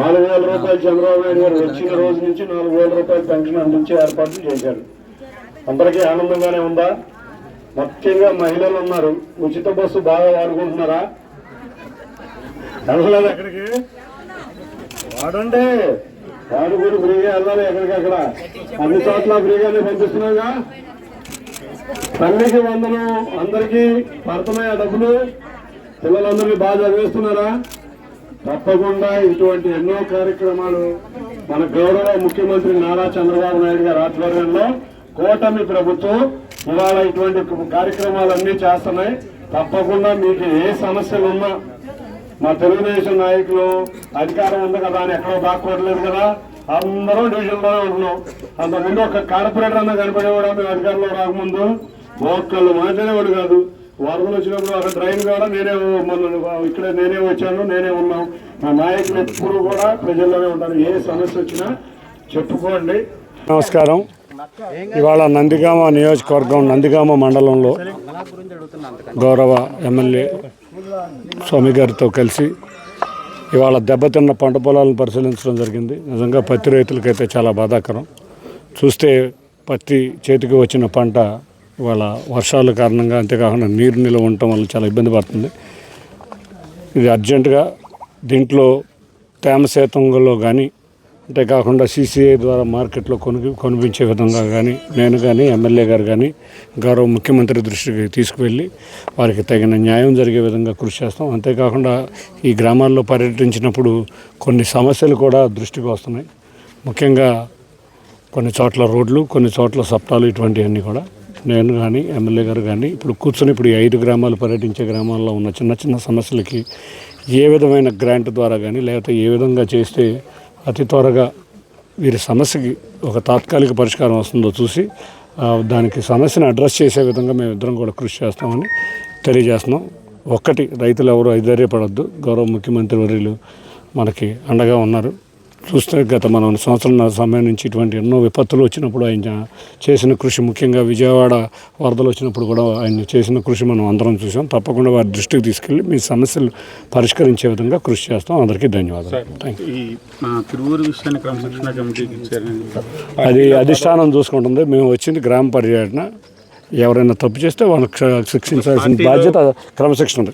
నాలుగు వేల రూపాయలు చంద్రబాబు నాయుడు గారు వచ్చిన రోజు నుంచి నాలుగు వేల రూపాయలు పెన్షన్ అందించే ఏర్పాట్లు చేశారు. అందరికీ ఆనందంగానే ఉందా? ముఖ్యంగా మహిళలు ఉన్నారు. ఉచిత బస్సు బాగా వాడుకుంటున్నారా? వెళ్ళలేదు ఎక్కడికి? వాడండి. వాడుకుని ఫ్రీగా వెళ్ళాలి ఎక్కడికక్కడ. అన్ని చోట్ల ఫ్రీగానే పంపిస్తున్నాగా తల్లికి వందనం అందరికీ పడుతున్నాయా డబ్బులు? పిల్లలందరినీ బాగా చదివిస్తున్నారా? తప్పకుండా ఇటువంటి ఎన్నో కార్యక్రమాలు మన గౌరవ ముఖ్యమంత్రి నారా చంద్రబాబు నాయుడు గారి ఆధ్వర్యంలో కూటమి ప్రభుత్వం ఇవాళ ఇటువంటి కార్యక్రమాలన్నీ చేస్తున్నాయి. తప్పకుండా మీకు ఏ సమస్యలు ఉన్నా మా తెలుగుదేశం నాయకులు అధికారం ఉంది కదా అని ఎక్కడో దాక్కోవట్లేదు కదా. అందరూ డివిజన్లోనే ఉంటున్నాం. అంతకుముందు ఒక కార్పొరేటర్ అన్న కనపడేవాడు మేము అధికారంలో రాకముందు. ఒక్కళ్ళు మాట్లాడేవాడు కాదు. వరదలు వచ్చినప్పుడు అక్కడ డ్రైన్ కూడా నేనే మన ఇక్కడ నేనే వచ్చాను నేనే ఉన్నాం. మా నాయకులు ఎప్పుడు కూడా ప్రజల్లోనే ఉంటారు. ఏ సమస్య వచ్చినా చెప్పుకోండి. నమస్కారం. ఇవాళ నందిగామ నియోజకవర్గం నందిగామ మండలంలో గౌరవ ఎమ్మెల్యే స్వామి గారితో కలిసి ఇవాళ దెబ్బతిన్న పంట పొలాలను పరిశీలించడం జరిగింది. నిజంగా పత్తి రైతులకైతే చాలా బాధాకరం. చూస్తే పత్తి చేతికి వచ్చిన పంట ఇవాళ వర్షాల కారణంగా అంతేకాకుండా నీరు నిల్వ ఉండటం వల్ల చాలా ఇబ్బంది పడుతుంది. ఇది అర్జెంటుగా దీంట్లో తేమ శాతంలో కానీ అంతేకాకుండా సీసీఐ ద్వారా మార్కెట్లో కొను కొనిపించే విధంగా కానీ నేను కానీ ఎమ్మెల్యే గారు కానీ గౌరవ ముఖ్యమంత్రి దృష్టికి తీసుకువెళ్ళి వారికి తగిన న్యాయం జరిగే విధంగా కృషి చేస్తాం. అంతేకాకుండా ఈ గ్రామాల్లో పర్యటించినప్పుడు కొన్ని సమస్యలు కూడా దృష్టికి వస్తున్నాయి. ముఖ్యంగా కొన్ని చోట్ల రోడ్లు కొన్ని చోట్ల సప్తాలు ఇటువంటివన్నీ కూడా. నేను కానీ ఎమ్మెల్యే గారు కానీ ఇప్పుడు కూర్చొని ఇప్పుడు ఈ ఐదు గ్రామాలు పర్యటించే గ్రామాల్లో ఉన్న చిన్న చిన్న సమస్యలకి ఏ విధమైన గ్రాంట్ ద్వారా కానీ లేకపోతే ఏ విధంగా చేస్తే అతి త్వరగా వీరి సమస్యకి ఒక తాత్కాలిక పరిష్కారం వస్తుందో చూసి దానికి సమస్యను అడ్రస్ చేసే విధంగా మేము ఇద్దరం కూడా కృషి చేస్తామని తెలియజేస్తున్నాం. ఒక్కటి రైతులు ఎవరు ఐధైర్యపడద్దు. గౌరవ ముఖ్యమంత్రి వర్యులు మనకి అండగా ఉన్నారు. చూస్తే గత మనం సంవత్సరం సమయం నుంచి ఇటువంటి ఎన్నో విపత్తులు వచ్చినప్పుడు ఆయన చేసిన కృషి ముఖ్యంగా విజయవాడ వరదలు వచ్చినప్పుడు కూడా ఆయన చేసిన కృషి మనం అందరం చూసాం. తప్పకుండా వారి దృష్టికి తీసుకెళ్ళి మీ సమస్యలు పరిష్కరించే విధంగా కృషి చేస్తాం. అందరికీ ధన్యవాదాలు. థ్యాంక్ యూ అది అధిష్టానం చూసుకుంటుంది. మేము వచ్చింది గ్రామ పర్యటన. ఎవరైనా తప్పు చేస్తే వాళ్ళకి శిక్షించాల్సిన బాధ్యత క్రమశిక్షణ